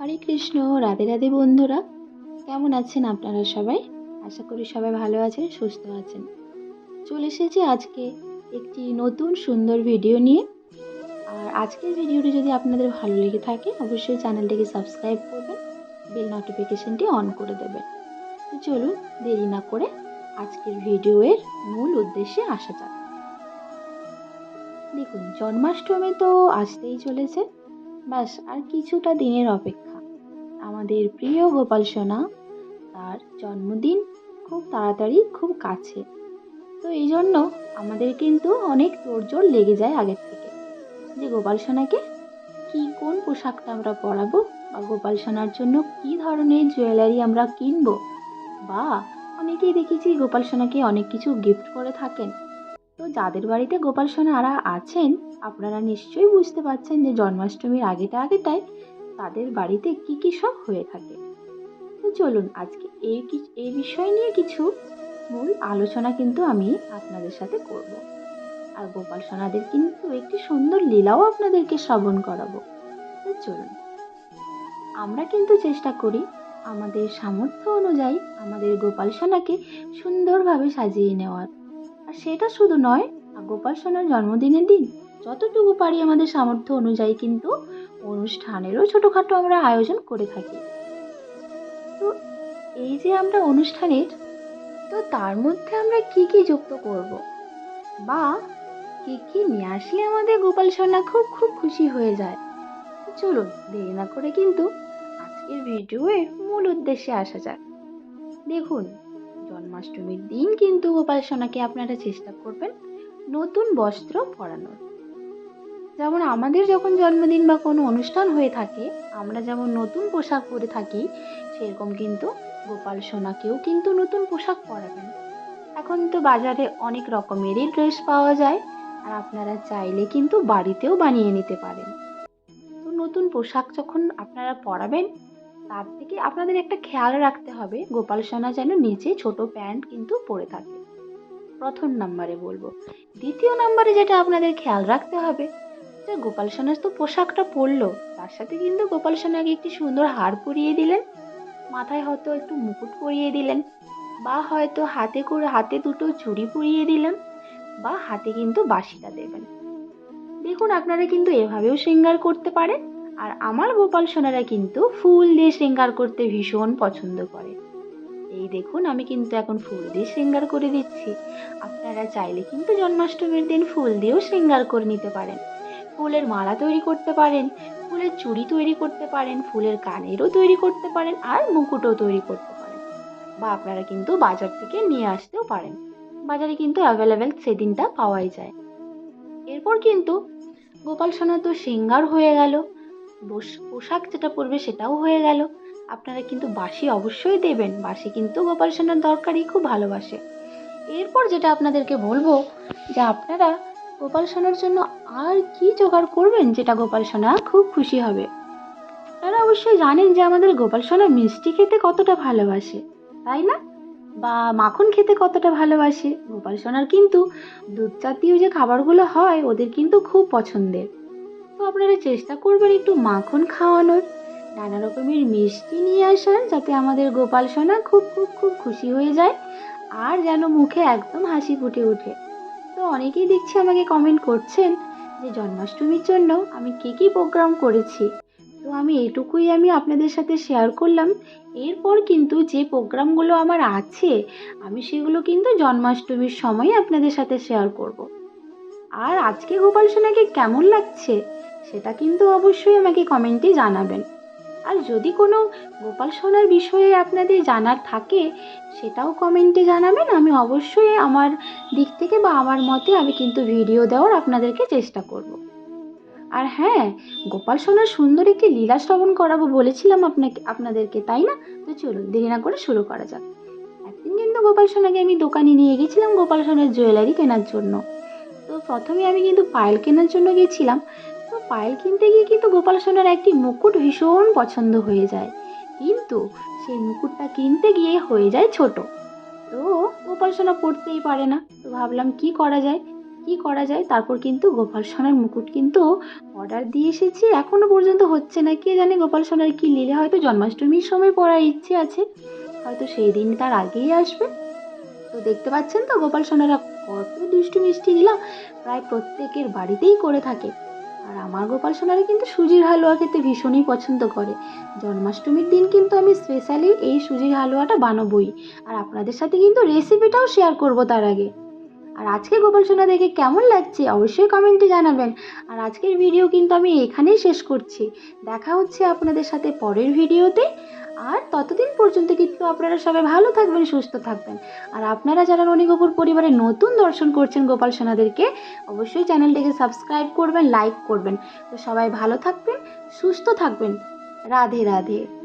হরে কৃষ্ণ, রাধে রাধে বন্ধুরা। কেমন আছেন আপনারা সবাই? আশা করি সবাই ভালো আছেন, সুস্থ আছেন। চলে এসেছি আজকে একটি নতুন সুন্দর ভিডিও নিয়ে। আর আজকের ভিডিওটি যদি আপনাদের ভালো লেগে থাকে, অবশ্যই চ্যানেলটিকে সাবস্ক্রাইব করবেন, বেল নোটিফিকেশনটি অন করে দেবেন। চলুন, দেরি না করে আজকের ভিডিওয়ের মূল উদ্দেশ্যে আসা যাক। দেখুন, জন্মাষ্টমী তো আসতেই চলেছে। ব্যাস, আর কিছুটা দিনের অপেক্ষা। আমাদের প্রিয় গোপাল সোনা, তার জন্মদিন খুব তাড়াতাড়ি খুব কাছে। তো এই জন্য আমাদের কিন্তু অনেক তোড়জোড় লেগে যায় আগের থেকে। যে গোপাল সোনাকে কী কোন পোশাকটা আমরা পরাবো বা গোপাল সোনার জন্য কী ধরনের জুয়েলারি আমরা কিনবো? বা অনেকেই দেখেছি গোপাল সোনাকে অনেক কিছু গিফট করে থাকেন। তো যাদের বাড়িতে গোপাল সোনারা আছেন, আপনারা নিশ্চয়ই বুঝতে পারছেন যে জন্মাষ্টমীর আগেটা আগেটায় তাদের বাড়িতে কি কি সব হয়ে থাকে? তো চলুন আজকে এই কি, এই বিষয় নিয়ে কিছু মূল আলোচনা কিন্তু আমি আপনাদের সাথে করব। আর গোপাল সোনাদের কিন্তু একটি সুন্দর লীলাও আপনাদেরকে শ্রবণ করাবো। তো চলুন। আমরা কিন্তু চেষ্টা করি আমাদের সামর্থ্য অনুযায়ী আমাদের গোপাল সোনাকে সুন্দরভাবে সাজিয়ে নেওয়ার। আর সেটা শুধু নয়, গোপাল সোনার জন্মদিনের দিন যতটুকু পারি আমাদের সামর্থ্য অনুযায়ী কিন্তু অনুষ্ঠানেরও ছোটোখাটো আমরা আয়োজন করে থাকি। তো এই যে আমরা অনুষ্ঠানের, তো তার মধ্যে আমরা কি কি যুক্ত করব? বা কি কি নিয়ে আসলে আমাদের গোপাল সোনা খুব খুব খুশি হয়ে যায়? চলুন, দেরি না করে কিন্তু আজকের ভিডিওয়ের মূল উদ্দেশ্যে আসা যাক। দেখুন, জন্মাষ্টমীর দিন কিন্তু গোপাল সোনাকে আপনারা চেষ্টা করবেন নতুন বস্ত্র পরানোর। যেমন আমাদের যখন জন্মদিন বা কোনো অনুষ্ঠান হয়ে থাকে, আমরা যেমন নতুন পোশাক পরে থাকি, সেরকম কিন্তু গোপাল সোনাকেও কিন্তু নতুন পোশাক পরাবেন। এখন তো বাজারে অনেক রকমেরই ড্রেস পাওয়া যায়, আর আপনারা চাইলে কিন্তু বাড়িতেও বানিয়ে নিতে পারেন। তো নতুন পোশাক যখন আপনারা পরাবেন, তার থেকে আপনাদের একটা খেয়াল রাখতে হবে, গোপাল সোনা যেন নিচে ছোট প্যান্ট কিন্তু পরে থাকে। প্রথম নাম্বারে বলব। দ্বিতীয় নাম্বারে যেটা আপনাদের খেয়াল রাখতে হবে যে গোপাল সোনার তো পোশাকটা পরলো। তার সাথে কিন্তু গোপাল সোনাকে একটি সুন্দর হার পরিয়ে দিলেন। মাথায় হয়তো একটু মুকুট পরিয়ে দিলেন। বা হয়তো হাতে করে হাতে দুটো চুড়ি পরিয়ে দিলেন। বা হাতে কিন্তু বাঁশিটা দেবেন। দেখুন আপনারা কিন্তু এভাবেও শৃঙ্গার করতে পারেন আর আমার গোপাল সোনারা কিন্তু ফুল দিয়ে শৃঙ্গার করতে ভীষণ পছন্দ করে। এই দেখুন আমি কিন্তু এখন ফুল দিয়ে শৃঙ্গার করে দিচ্ছি। আপনারা চাইলে কিন্তু জন্মাষ্টমীর দিন ফুল দিয়েও শৃঙ্গার করে নিতে পারেন। ফুলের মালা তৈরি করতে পারেন, ফুলের চুড়ি তৈরি করতে পারেন, ফুলের কানেরও তৈরি করতে পারেন, আর মুকুটও তৈরি করতে পারেন। বা আপনারা কিন্তু বাজার থেকে নিয়ে আসতেও পারেন। বাজারে কিন্তু অ্যাভেলেবেল সেদিনটা পাওয়াই যায়। এরপর কিন্তু গোপাল সোনা তো সিঙ্গার হয়ে গেল। পোশাক যেটা পরবে সেটাও হয়ে গেল। আপনারা কিন্তু বাসি অবশ্যই দেবেন। বাসি কিন্তু গোপাল সোনার দরকারই, খুব ভালোবাসে। এরপর যেটা আপনাদেরকে বলব যে আপনারা গোপাল সোনার জন্য আর কি জোগাড় করবেন যেটা গোপাল সোনা খুব খুশি হবে? আপনারা অবশ্যই জানেন যে আমাদের গোপাল সোনা মিষ্টি খেতে কতটা ভালোবাসে, তাই না? বা মাখন খেতে কতটা ভালোবাসে? গোপাল সোনার কিন্তু দুধ জাতীয় যে খাবারগুলো হয়, ওদের কিন্তু খুব পছন্দের। তো আপনারা চেষ্টা করবেন একটু মাখন খাওয়ানোর। নানা রকমের মিষ্টি নিয়ে আসার যাতে আমাদের গোপাল সোনা খুব খুব খুব খুশি হয়ে যায় আর যেন মুখে একদম হাসি ফুটে ওঠে। তো অনেকেই দেখছি আমাকে কমেন্ট করছেন যে জন্মাষ্টমীর জন্য আমি কী কী প্রোগ্রাম করেছি। তো আমি এটুকুই আমি আপনাদের সাথে শেয়ার করলাম। এরপর কিন্তু যে প্রোগ্রামগুলো আমার আছে, আমি সেগুলো কিন্তু জন্মাষ্টমীর সময় আপনাদের সাথে শেয়ার করব। আর আজকে গোপাল সোনাকে কেমন লাগছে, সেটা কিন্তু অবশ্যই আমাকে কমেন্টে জানাবেন। আর যদি কোনো গোপাল সোনার বিষয়ে আপনাদের জানার থাকে, সেটাও কমেন্টে জানাবেন। আমি অবশ্যই আমার দিক থেকে বা আমার মতে আমি কিন্তু ভিডিও দেওয়ার আপনাদেরকে চেষ্টা করব। আর হ্যাঁ গোপাল সোনার সুন্দর একটি লীলা শ্রবণ করাবো বলেছিলাম আপনাকে, আপনাদেরকে, তাই না? তো চলুন, দেরি না করে শুরু করা যাক। একদিন কিন্তু গোপাল সোনাকে আমি দোকানে নিয়ে গেছিলাম গোপাল সোনার জুয়েলারি কেনার জন্য। তো প্রথমে আমি কিন্তু পায়েল কেনার জন্য গেছিলাম। তো পায়েল কিনতে গিয়ে কিন্তু গোপাল সোনার একটি মুকুট ভীষণ পছন্দ হয়ে যায়। কিন্তু সেই মুকুটটা কিনতে গিয়ে হয়ে যায় ছোট। তো গোপাল সোনা পড়তেই পারে না। তো ভাবলাম, কি করা যায়? কি করা যায়? তারপর কিন্তু গোপাল সোনার মুকুট কিন্তু অর্ডার দিয়ে এসেছি। এখনও পর্যন্ত হচ্ছে না। কে জানে গোপাল সোনার কি লীলা? হয়তো জন্মাষ্টমীর সময় পড়ার ইচ্ছে আছে। হয়তো সেই দিন তার আগেই আসবে। তো দেখতে পাচ্ছেন তো, গোপাল সোনারা কত দুষ্টু মিষ্টি দিলাম প্রায় প্রত্যেকের বাড়িতেই করে থাকে। আর আমার গোপাল সোনারা কিন্তু সুজির হালুয়া খেতে ভীষণই পছন্দ করে। জন্মাষ্টমীর দিন কিন্তু আমি স্পেশালি এই সুজির হালুয়াটা বানাবোই। আর আপনাদের সাথে কিন্তু রেসিপিটাও শেয়ার করব তার আগে। আর আজকে গোপাল সোনা দেখে কেমন লাগছে অবশ্যই কমেন্টে জানাবেন। আর আজকের ভিডিও কিন্তু আমি এখানেই শেষ করছি। দেখা হচ্ছে আপনাদের সাথে পরের ভিডিওতে। আর ততদিন পর্যন্ত কিন্তু আপনারা সবাই ভালো থাকবেন, সুস্থ থাকবেন। আর আপনারা যারা রনিগোপুর পরিবারে নতুন দর্শন করছেন গোপাল সোনাদেরকে, অবশ্যই চ্যানেলটিকে সাবস্ক্রাইব করবেন, লাইক করবেন। তো সবাই ভালো থাকবেন, সুস্থ থাকবেন। রাধে রাধে।